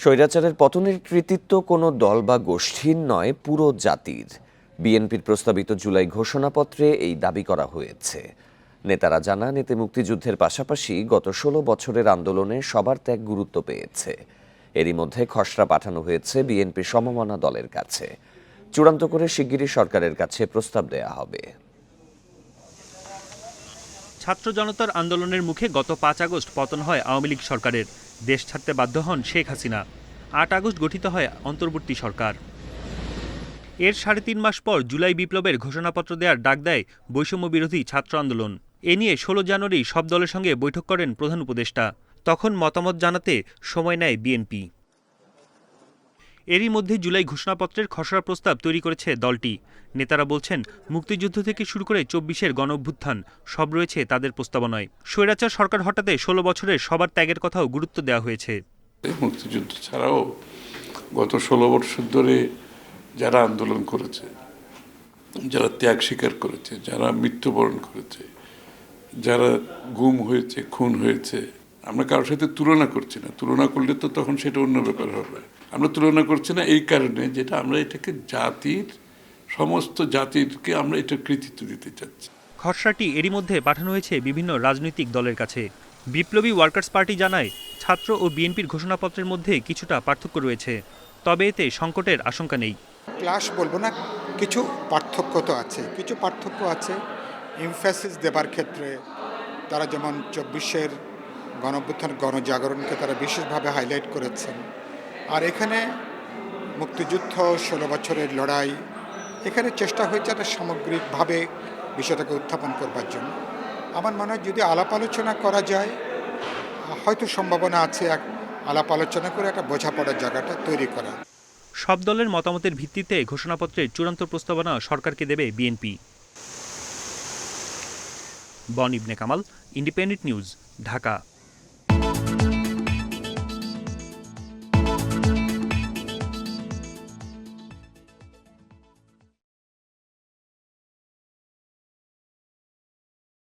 স্বৈরাচারের পতনের কৃতিত্ব কোনো দল বা গোষ্ঠীর নয়, পুরো জাতির। বিএনপির প্রস্তাবিত জুলাই ঘোষণাপত্রে এই দাবি করা হয়েছে। নেতারা জানান, এতে মুক্তিযুদ্ধের পাশাপাশি গত ষোলো বছরের আন্দোলনে সবার ত্যাগ গুরুত্ব পেয়েছে। এরই মধ্যে খসড়া পাঠানো হয়েছে বিএনপি সমমনা দলের কাছে। চূড়ান্ত করে শিগগিরই সরকারের কাছে প্রস্তাব দেয়া হবে। ছাত্র জনতার আন্দোলনের মুখে গত পাঁচ আগস্ট পতন হয় আওয়ামী লীগ সরকারের। দেশ ছাড়তে বাধ্য হন শেখ হাসিনা। আট আগস্ট গঠিত হয় অন্তর্বর্তী সরকার। এর সাড়ে তিন মাস পর জুলাই বিপ্লবের ঘোষণাপত্র দেওয়ার ডাক দেয় বৈষম্য বিরোধী ছাত্র আন্দোলন। এ নিয়ে ষোলো জানুয়ারি সব দলের সঙ্গে বৈঠক করেন প্রধান উপদেষ্টা। তখন মতামত জানাতে সময় নেয় বিএনপি। এরই মধ্যে জুলাই ঘোষণাপত্রের খসড়া প্রস্তাব তৈরি করেছে দলটি। নেতারা বলছেন, মুক্তিযুদ্ধ থেকে শুরু করে চব্বিশের গণ অভ্যুত্থান সব রয়েছে তাদের প্রস্তাবনায়। স্বৈরাচার সরকার হটাতে ষোলো বছরের সবার ত্যাগের কথাও গুরুত্ব দেওয়া হয়েছে। মুক্তিযুদ্ধ ছাড়াও গত ষোলো বছর ধরে যারা আন্দোলন করেছে, যারা ত্যাগ স্বীকার করেছে, যারা মৃত্যুবরণ করেছে, যারা গুম হয়েছে, খুন হয়েছে আমরা কারোর সাথে তুলনা করছি না। তুলনা করলে তো তখন সেটা অন্য ব্যাপার হবে। আমরা তুলনা করছি না এই কারণে যেটা আমরা এটাকে জাতির সমস্ত জাতিরকে আমরা এটা কৃতিত্ব দিতে চাচ্ছি। খসড়াটি এরই মধ্যে পাঠানো হয়েছে বিভিন্ন রাজনৈতিক দলের কাছে। বিপ্লবী ওয়ার্কার্স পার্টি জানায় ছাত্র ও বিএনপির ঘোষণাপত্রের মধ্যে কিছুটা পার্থক্য রয়েছে। তবে এতে সংকটের আশঙ্কা নেই। ক্লাস বলব না কিছু পার্থক্য তো আছে। কিছু পার্থক্য আছে ইমফ্যাসিস দেবার ক্ষেত্রে। তারা যেমন চব্বিশের গণঅভ্যুত্থান, গণজাগরণকে তারা বিশেষভাবে হাইলাইট করেছেন। আর এখানে মুক্তিযুদ্ধ, ষোলো বছরের লড়াই, এখানে চেষ্টা হয়েছে একটা সামগ্রিকভাবে বিষয়টাকে উত্থাপন করবার জন্য। আমার মনে হয় যদি আলাপ আলোচনা করা যায়, হয়তো সম্ভাবনা আছে এক আলাপ আলোচনা করে একটা বোঝাপড়ার জায়গাটা তৈরি করা। সব দলের মতামতের ভিত্তিতে ঘোষণাপত্রের চূড়ান্ত প্রস্তাবনা সরকারকে দেবে বিএনপি। বন ইবনে কামাল, ইন্ডিপেন্ডেন্ট নিউজ, ঢাকা।